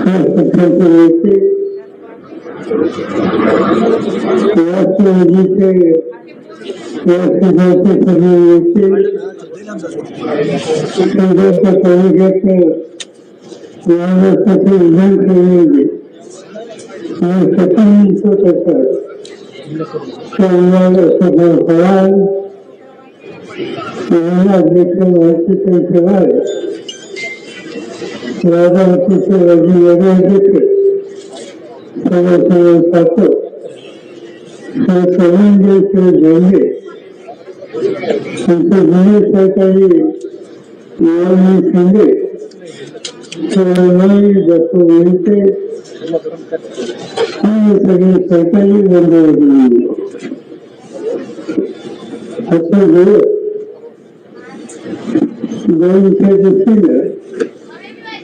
राष्ट्रपतीचे राष्ट्रवादीचे अध्यक्ष माहिती ठेवाय राजाचे शिवाजी सर्व सर्व सातो संजय शिव झेंडे त्यांचे जुने सहकारी योगी शिंदे शिवराई दत्त विंटे आणि सगळे सहकारी बंधू असं दोनशे दृष्टीनं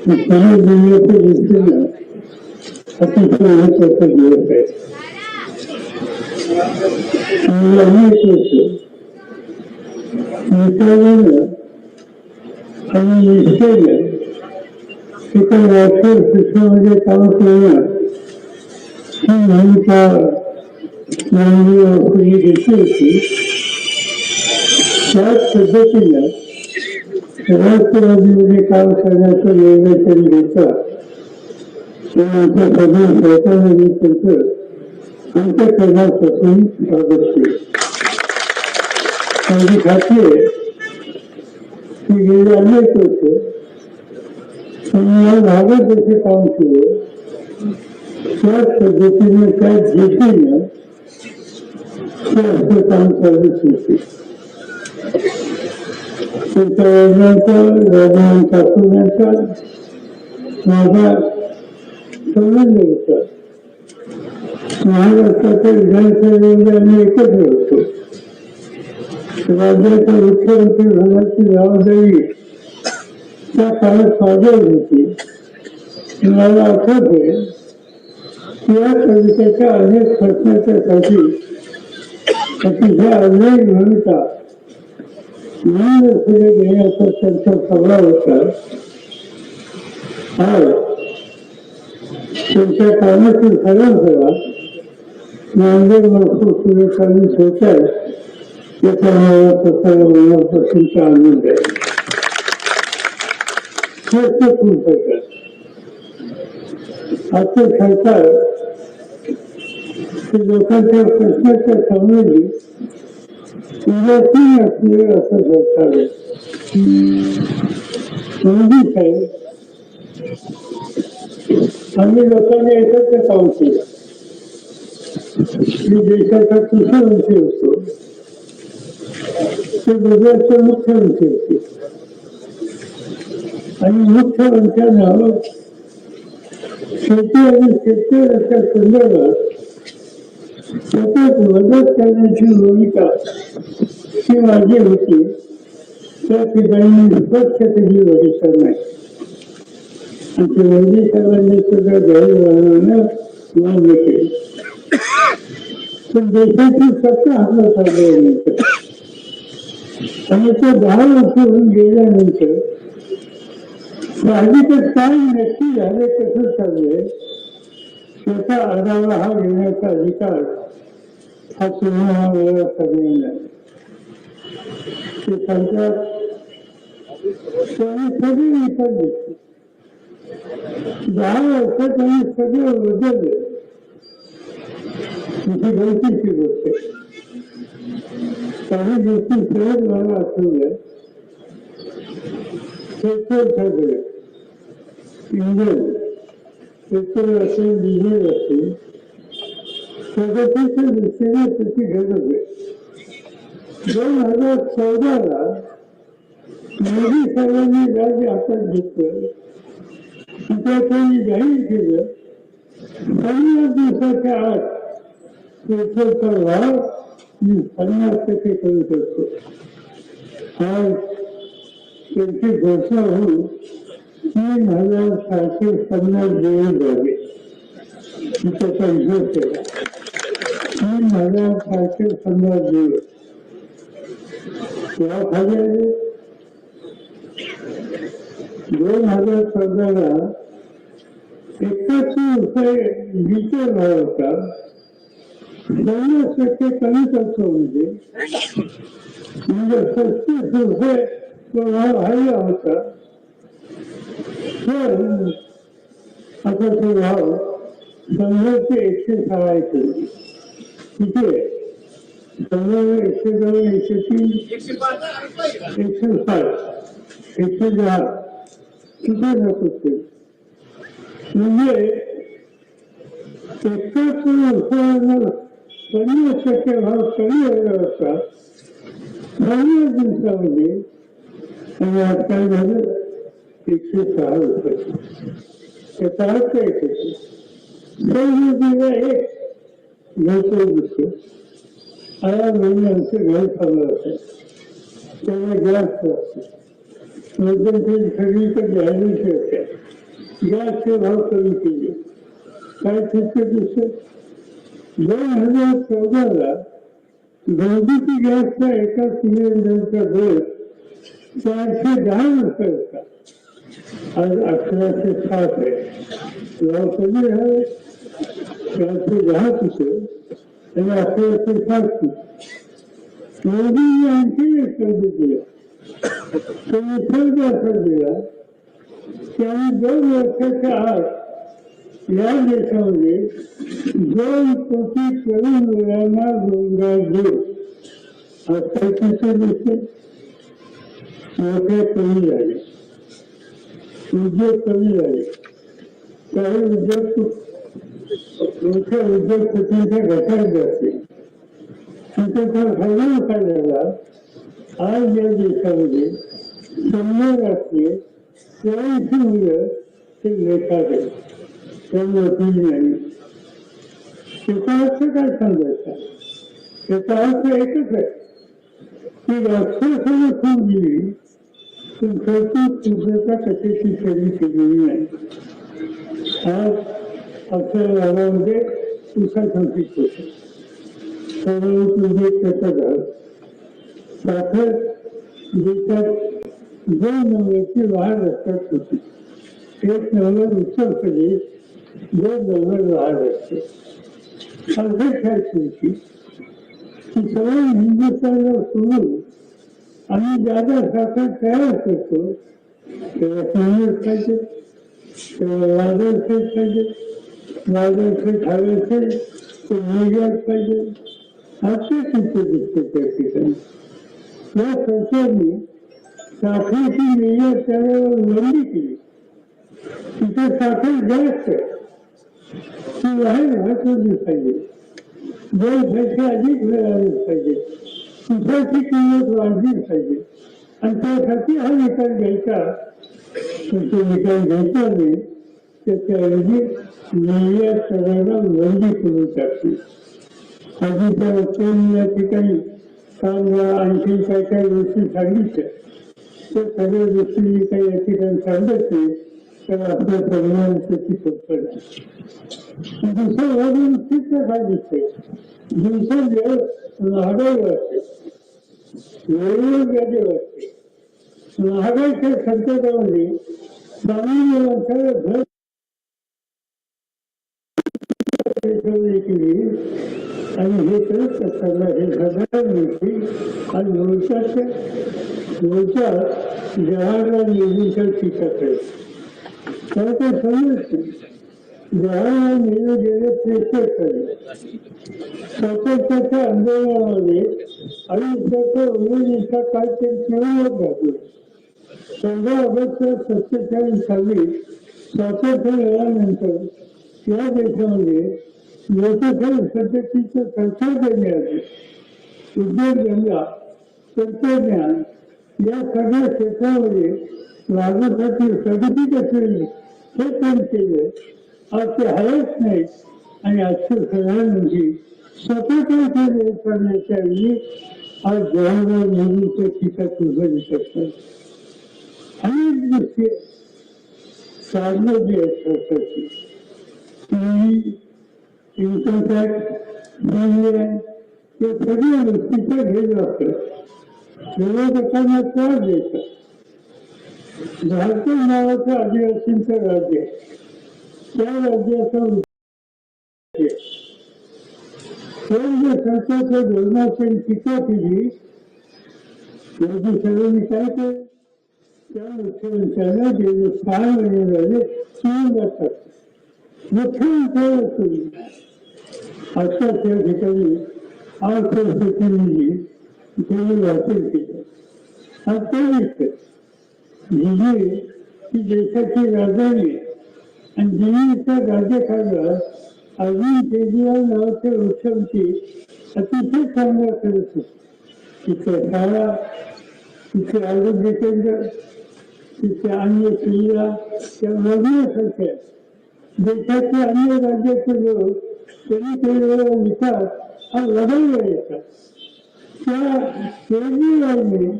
सर्व दुनियेच्या दृष्टीनं अतिशय महत्त्वाचा दिवस आहे आणि अनेक वर्ष निसर्गानं आणि निष्ठेनं एका राष्ट्रीय शिक्षणामध्ये काम करणं ही भूमिका माननीय आपली घेतली होती त्याच पद्धतीनं राष्ट्रवादीमध्ये काम करण्याचा निर्णय त्यांनी घेतला आमच्या सगळ्या सरकारने त्यांचं आमच्या कर्णापासून स्वागत केलं माझी खात्री आहे की गेली अनेक वर्ष त्यांनी या भागात जसे काम केले त्याच पद्धतीने त्या जिद्दीनं ते असं काम चालू शकते त्यांच्या वडिलांचा राजमान माझा संबंध महाराष्ट्राच्या विधानसभेमध्ये आम्ही एकत्र होतो राज्याच्या मुख्यमंत्री होण्याची जबाबदारी त्या काळात होती मला आठवते या अनेक प्रश्नाच्यासाठी अतिशय अनेक भूमिका मी पुढे घेण्याचा त्यांचा स्वभाव होता आज त्यांच्या कामाची खरं करा नांदेड महसूल सुरेखालीच होत आहे याचा मला स्वतःला मनापासूनचा आनंद आहे खर्च खूप आजचं सरकार लोकांच्या प्रश्नाच्या संबंधी उदासीन असलेलं असं सरकार आहे मोदी साहेब आम्ही लोकांनी एकत्र काम केलं मी देशाचा कृषीमंत्री होतो ते गुजरातचे मुख्यमंत्री होते आणि मुख्यमंत्र्यांना शेती आणि शेतकऱ्याच्या संदर्भात सतत मदत करण्याची भूमिका सेवा माझी होती त्या ठिकाणी स्पष्ट केली वरिष्ठांना आणि मोदी साहेबांनी सुद्धा घरी वाहनानं मान्य केले. पण देशाची सत्ता हातात आल्यानंतर आणि ते दहा वर्ष होऊन गेल्यानंतर साहजिकच काय नक्की झाले कसं चाललंय त्याचा आढावा हा घेण्याचा अधिकार हा तुम्हाला सगळ्यांना ते त्यांच्या त्यांनी सगळी विकत घेतली दहा वर्ष त्यांनी सगळं बदलले तुझी गलतीची गोष्ट काही गोष्टी सहज मला आठवल्या पेट्रोल ठरले इंधन पेट्रोल असेल डिझेल असेल. प्रगतीच्या दृष्टीने त्याची गरज आहे दोन हजार चौदाला मोदी साहेबांनी राज्य हातात घेतलं तिथे त्यांनी जाहीर केलं पन्नास दिवसाच्या आत पेट्रोलचा भाव मी पन्नास टक्के करू शकतो. आज त्यांची घोषणा होऊन तीन हजार सहाशे पन्नास दिवस झाले. मी त्याचा केला. तीन हजार सहाशे पन्नास दिवस या खाली दोन हजार चौदाला एकाशे रुपये लिटर भाव होता. पन्नास टक्के कमी खर्च म्हणजे. म्हणजे पस्तीस रुपये तो भाव हल्ला होता पण आता तो भाव शंभर ते एकशे सहा येतो किती आहे एकशे दोन एकशे तीन एकशे साठ एकशे दहा किती जात होते म्हणजे एकाच उत्पादनाला पन्नास टक्के भाव कमी झाला? होता पन्नास दिवसामध्ये आणि आता झालं एकशे सहा रुपये त्याचा अर्थ एक. होतो दिला एक घरचं दिसतो आया महिन्यांचं घर चाललं असेल त्याला गॅस असतो मध्यंतरी सगळीकडे जाहिराती होत्या गॅसचे भाव कमी केले काय चित्र दिसत दोन हजार चौदाला घरगुती गॅसचा एका सिलेंडरचा दर चारशे दहा रुपये होता आज अकराशे सात आहे भाव कमी आहे चारशे दहा होते आणि अकराशे सात मोदींनी आणखी एक संधी दिला तो निसर्ग असा दिला की आम्ही दोन वर्षाच्या आत या देशामध्ये दोन कोटी तरुण मुलांना रोजगार देऊ आज काय चित्र दिसते मोठे कमी झाले उद्योग कमी झाले काही उद्योग मोठ्या उद्योगपतींचे घटक जाते तिथे फायदा काय झाला आज या देशामध्ये शंभर असते त्याऐंशी मुलं ते लेखात आहेत त्यामुळे नोकरी नाही त्याचा अर्थ काय सांगायचा त्याचा अर्थ एकच आहे की राष्ट्रसेवा खूप दिली पण कौतुक तुझ्याचा कशाची खरेदी केलेली नाही आज आपल्या गावामध्ये उसाचं पीक होतं सर्व तुझे त्याचा घर. साखर देशात दोन नंबरची वाढ रस्त्यात होती. एक नंबर उत्तर प्रदेश दोन नंबर वाढ रस्ते. अवघड की सगळ्या हिंदुस्थानला सोडून आम्ही ज्यादा साखर तयार करतो तेव्हा काँग्रेस पाहिजे तेव्हा वादळ पाहिजे वादळ खेळ खावायचे ते निर्यात पाहिजे. असे चित्र दिसते त्या ठिकाणी. या सरकारने साखरेची निर्यात करायला बंदी केली. तिथे साखर जास्त आहे. ती बाहेर वाहतली पाहिजे. दोन पैसे अधिक मिळाले पाहिजे. तुझ्याची किंमत वाढली पाहिजे. आणि त्यासाठी हा निकाल घ्यायचा. पण तो निकाल घ्यायचा नाही. त्याच्याऐवजी निर्यात करायला बंदी करून टाकली आधी त्या वक्त्यांनी या ठिकाणी कांदा आणखी काय काय गोष्टी सांगितल्या त्या सगळ्या गोष्टी मी काही या ठिकाणी सांगत नाही तर आपल्या सर्वांना त्याची कल्पना दुसरं वाजून चित्र काय दिसते दिवसेंदिवस महागाई वाटते वेगवेगळ्या वाटते महागाईच्या संकटामध्ये सामान्य माणसाला घर केली आणि हे करत असताना हे घडणार व्यक्ती आणि मोर्चाच्या मोर्चा जवाहरलाल नेहरूंच्या टीका करत त्याला ते समजत नाही. जवाहरलाल नेहरू गेले त्रेसष्ट साली स्वातंत्र्याच्या आंदोलनामध्ये त्याचा उमेदीचा काय ते केवळ घातलं चौदा ऑगस्ट सत्तेचाळीस साली स्वातंत्र्य मिळाल्यानंतर या देशामध्ये लोकशाही पद्धतीचं संशोधन आले उद्योगधंदा तंत्रज्ञान या सगळ्या क्षेत्रामध्ये लागण्यासाठी प्रगती कशी हे काम केलं आज ते हवंच नाही आणि आजचे प्रधानमंत्री स्वतःकडे देश करण्याच्या वेळी आज जवाहरलाल नेहरूच्या ठिकाण उभारू शकतात अनेक गोष्टी साधनं जी आहेत सरकारची ती इन्कम टॅक्स या सगळ्या गोष्टीचा भेद वापरत विरोधकांना त्रास द्यायचा झारखंड नावाचं आदिवासींचं राज्य आहे. त्या राज्याचा केंद्र सरकारच्या धोरणाची टीका केली. मोदी सगळ्यांनी काय केलं त्या मुख्यमंत्र्यांना गेले सहा महिने झाले तीन जातात मुख्यमंत्र्याला सोडली आता त्या ठिकाणी आज प्रतिनिधी त्यांनी वाचन केलं. आता दिसतं दिल्ली ही देशाची राजधानी आणि दिल्लीचा राज्यकारभार अरविंद केजरीवाल नावाच्या वृक्षांची अतिशय चांगला करत होते. तिथे शाळा तिथे आरोग्य केंद्र तिथे अन्य सुविधा त्या बघण्यासारख्या देशाचे अन्य राज्याचे लोक त्यांनी केलेला विकास हा लढायला येतात त्या केजरीवालने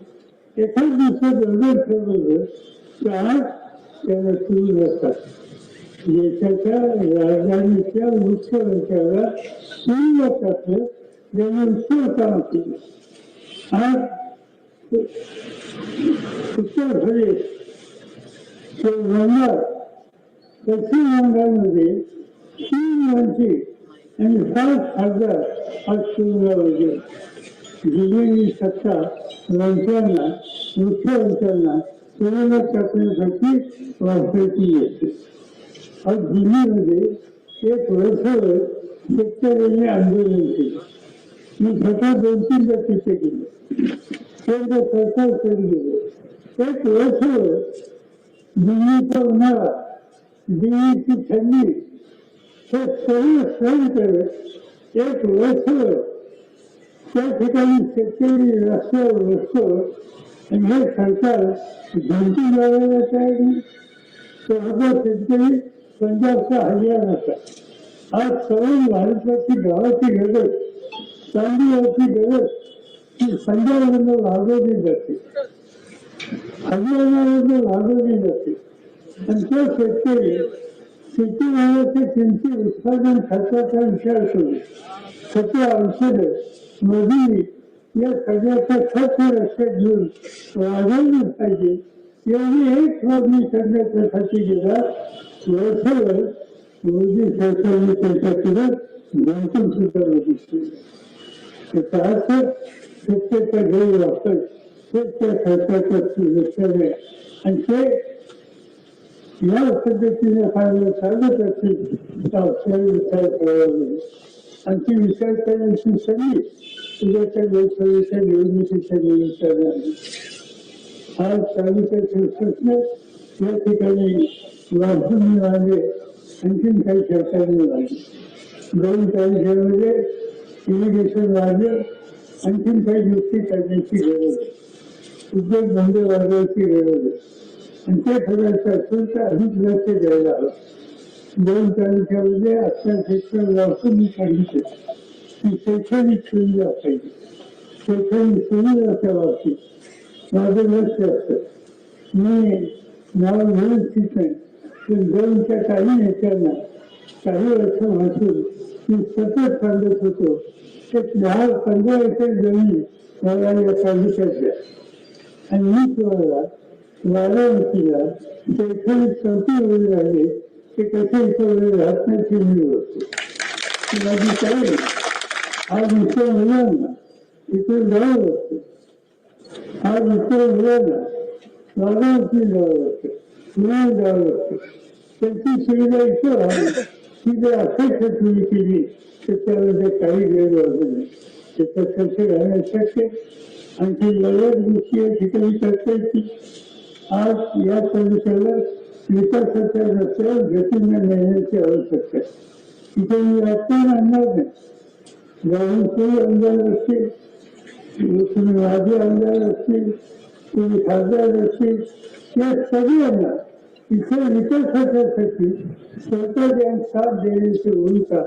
एखाद दिवसात धोरण ठरवलं तर आज त्याला सुरू देशाच्या राजधानीच्या मुख्यमंत्र्याला सुरू जातात देवांचं काम केलं आज उत्तर प्रदेश ते बंगाल पश्चिम बंगालमध्ये तीन आणि सात खासदार आज सुरू गेले दिलेली सत्ता मंत्र्यांना मुख्यमंत्र्यांना कोरोना चाचणीसाठी वापरायची येते आज दिल्लीमध्ये एक वर्षावर शेतकऱ्यांनी आंदोलन केलं मी स्वतः दोन तीनदा तिथे गेलो केंद्र सरकारकडे गेलो एक वर्षावर दिल्लीचा उन्हाळा दिल्लीची थंडी हे संत एक वर्षभर त्या ठिकाणी शेतकरी रस्त्यावर बसतो आणि हे सरकार धमकी लावायला तयार नाही तो हा शेतकरी पंजाबचा हरियाणाचा आज सर्व भारताची गावाची गरज तांदूळाची गरज ही पंजाबमधून लागवली जाते हरियाणामधून लागवली जाते आणि तो शेतकरी शेतीमालाचे किमती उत्पादन खर्चाचा विषय असून खते औषध मजुरी या सगळ्याचा खर्च लक्षात घेऊन वाढवली पाहिजे. एवढी एक मागणी करण्यासाठी गेला वर्षभर मोदी सरकारने त्याच्याकडे धमकून सुद्धा बघितली. त्याचा अर्थ सत्तेचा गैरवापर हे त्या खर्चाचा लक्षात आहे. आणि ते या पद्धतीने फायदा सांगत असतील तर आपल्याला विचार करावा लागेल आणि ती विचार करण्याची सगळी उद्याच्या लोकसभेच्या निवडणुकीच्या निमित्ताने. आहे. आज तालुक्याचे प्रश्न या ठिकाणी वाढून मिळाले आणखीन काही सरकारने मिळाले दोन तालुक्यामध्ये इरिगेशन वाढलं आणखीन काही गोष्टी करण्याची गरज आहे. उद्योग धंदे वाढवायची गरज आहे. आणि ते असेल तर अधिक लक्ष द्यायला हवं. दोन तालुक्यामध्ये आता शिक्षण वाचून मी सांगितलं की शैक्षणिक सुविधा पाहिजे शैक्षणिक सुविधाच्या बाबतीत. माझं लक्ष असतं. मी नाव घेऊ इच्छित नाही पण दोनच्या काही नेत्यांना काही वर्ष वाचून मी सतत सांगत होतो एक दहा पंधरा एकर जमीन मला या तालुक्यात द्या. आणि मी तुम्हाला वाराणसीला ते शैक्षणिक चौथी वेळ झाले ते कसे इतर राहत नाही ते मी होतो माझी काय आज इतर मुलांना इथे जावं लागतं आज इतर मुलांना वाराणसी जावं लागतं पुण्यात जावं लागतं त्यांची सुविधा इथं राहिली ती जर अपेक्षा तुम्ही केली तर त्यामध्ये काही गैरवाज नाही. त्याच्यात कसे राहणं शक्य आणखी लढत गोष्टी या ठिकाणी करता येतील. आज या तालुक्याला विकासाच्या रस्त्यावर गतीने नेण्याची आवश्यकता आहे. तिथे मी राजकारण आणणार नाही. गावांचे आमदार असतील? तुम्ही माझे आमदार असतील? तुम्ही खासदार असतील? या सगळ्यांना इथे विकासाच्यासाठी सरकार यांना साथ देण्याची भूमिका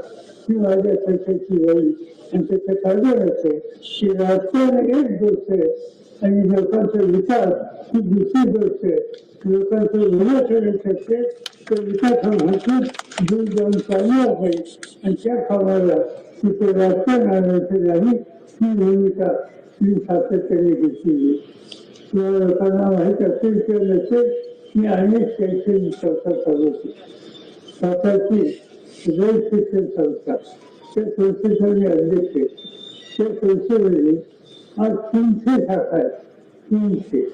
ही माझ्या सरकारची राहील आणि त्याचं कारण असं की राजकारण एक गोष्ट आहे. आणि लोकांचे विचार ही दुसरी गोष्ट आहे. लोकांचं विकास शकते असेल तर विकास हा भरपूर दूर जाऊन चालला पाहिजे आणि त्या कामाला तिथे राजकारण आणायचं नाही ही भूमिका मी सातत्याने घेतलेली किंवा लोकांना माहीत असेल किंवा नसेल मी अनेक शैक्षणिक संस्था चालवते स्वतःची रोज शिक्षण संस्था त्या संस्थेचा मी अध्यक्ष आहे. त्या संस्थेमध्ये आज तीनशे शाखा आहेत. तीनशे.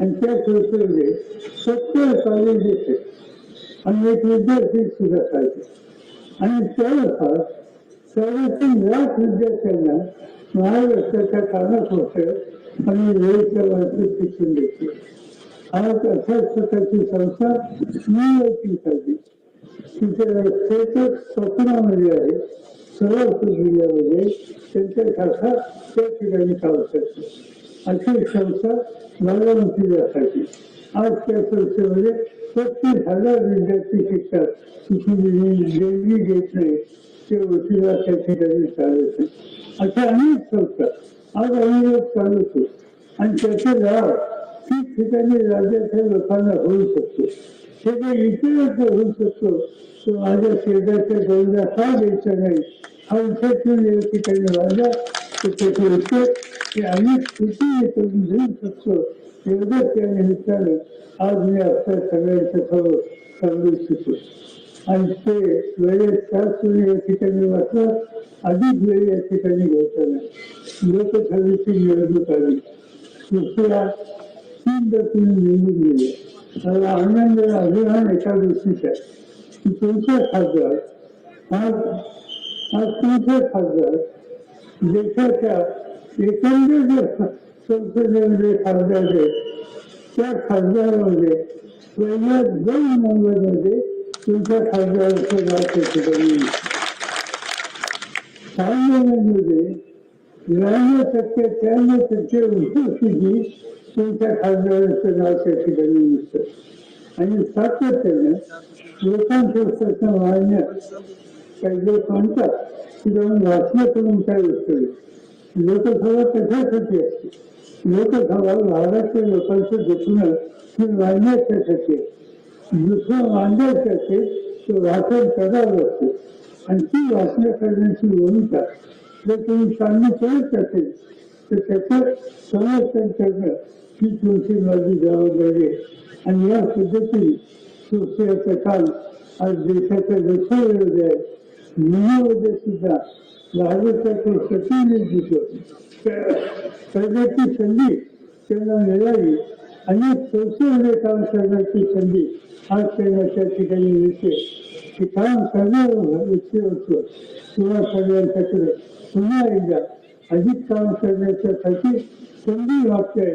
आणि त्या संस्थेमध्ये सत्तर कॉलेजेस आहेत. आणि एक विद्यार्थी सुद्धा पाहिजे आणि त्यानुसार साडेतीन लाख विद्यार्थ्यांना महाराष्ट्राच्या कानात कानाकोपऱ्यात आणि वेळेच्या वाचून शिक्षण देते. आज अशाच प्रकारची संस्था मी निवडणुकीसाठी तिच्या क्षेत्र स्वप्नामध्ये आहे. सर्व जिल्ह्यामध्ये त्यांच्या शाखा त्या ठिकाणी काम करते अशी संस्था बारामतीसाठी आज त्या संस्थेमध्ये पस्तीस हजार विद्यार्थी शिकतात तिची देणगी घेत नाही ते वशिला त्या ठिकाणी चालत नाही अशा अनेक संस्था आज आम्ही लोक चालवतो आणि त्याचे लाभ ठीक ठिकाणी राज्याच्या लोकांना होऊ शकतो हे जे इतर होऊ शकतो तो माझ्या शेजारच्या गरजा का द्यायचा नाही हा विषयातून या ठिकाणी माझा तर त्याचे उत्तर की आम्ही किती करून घेऊ शकतो? एवढं त्या निमित्तानं आज मी आपल्या सगळ्यांच्या समोर सांगू इच्छितो आणि ते वेळेत तास या ठिकाणी वाचलं. अधिक वेळ या ठिकाणी घ्यायचा नाही लोकसभेची निवडणूक आली. दुसऱ्या तीन गतीने निवडून गेले. मला आनंद अभिमान एका गोष्टीचा आहे की तुमचे खासदार आज आज तुमचे खासदार देशाच्या एकंदर जे संसदेमध्ये खासदार आहेत त्या खासदारामध्ये पहिल्या दोन नंबरमध्ये तुमच्या खासदाराचं नाव त्या ठिकाणी येईल. सामान्यांमध्ये त्र्याण्णव टक्के त्र्याण्णव टक्के उपस्थिती तुमच्या लोकांचे प्रश्न मांडण्यात पाहिजे लोक म्हणतात की जाऊन वाचलं करून काय असतं लोकसभा कशासाठी असते? लोकसभा महाराष्ट्र लोकांचं दुखणं हे वाढण्याच्यासाठी आहे. दुसरं मांडायसाठी तो वाचन करावं लागतं. आणि ती वाचन करण्याची भूमिका जर तुम्ही चांगली करत असेल तर त्याचं समर्थन करणं ही तुमची माझी जबाबदारी आहे. आणि या पद्धतीने सुरक्षेचं काल आज देशाच्या लक्षवेध आहे नियमामध्ये सुद्धा भारताचं प्रतिनिधित्व करण्याची संधी त्यांना मिळाली अनेक संस्थेमध्ये काम करण्याची संधी आज त्यांना त्या ठिकाणी मिळते हे काम करणारं व्यक्तिमत्व किंवा सगळ्यांच्याकडे पुन्हा एकदा अधिक काम करण्याच्यासाठी संधी मागते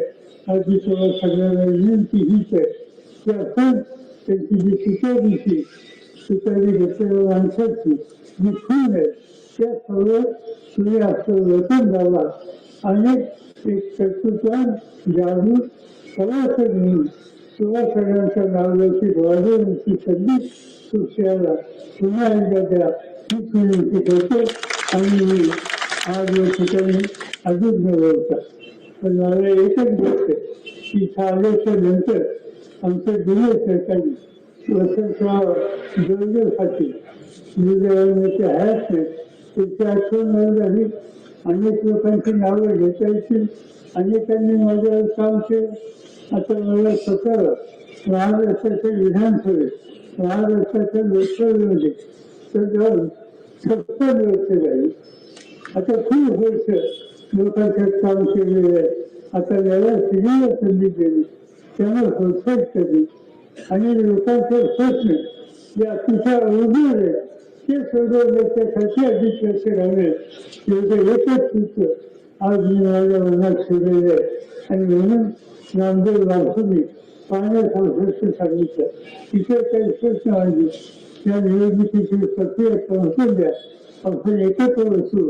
आधी तेव्हा सगळ्यांना विनंती हीच आहे की आपण त्यांची जी सुतारीची सुतारी घेतलेल्या माणसाची जी खून आहे त्या सर्व तुम्ही असं वचन द्यावा अनेक एक कर्तृत्वान जागरूक सभासद म्हणून किंवा सगळ्यांच्या नावाची वाढवण्याची संधी सुशियाला पुन्हा एकदा द्या हीच विनंती करतो आणि मी आज या ठिकाणी अधिक न बोलता पण मला एकच गोष्ट आहे की इथं आल्याच्यानंतर आमच्या जुने सरकारी वसंतराव जोरदेवसाठी नेते आहेत नाही त्याची आठवण मला झाली अनेक लोकांची नावं घेता येतील. अनेकांनी माझ्यावर काम केलं आता मला स्वतःला महाराष्ट्राच्या विधानसभेत महाराष्ट्राच्या लोकसभेमध्ये तर जाऊन सत्तर वर्ष झाली आता खूप वर्ष लोकांचं काम केलेलं आहे आता याला सिनेमा संधी दिली. त्यांना प्रोत्साहित करणे आणि लोकांचे स्वप्न जे अतिशय अवघड आहे ते सोडवण्याच्यासाठी अधिक लक्ष घालणे एवढं एकच सूत्र आज मी माझ्या मनात शिरलेलं आहे आणि म्हणून नामदेव वासुनी पाण्यात सांगितलं. तिथे काही प्रश्न आणले त्या निवडणुकीची प्रक्रिया पोहोचून द्या आपण एकत्र बसू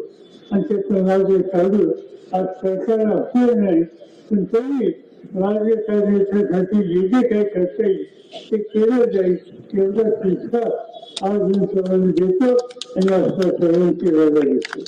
आणि त्याचं मार्ग काढू आज सरकार असू नाही पण तरी मार्ग काढण्याच्यासाठी जे जे काही करता येईल ते केलं जाईल एवढा विश्वास आज मी सर्वांना देतो आणि आपल्या सर्वांची रजा घेतो.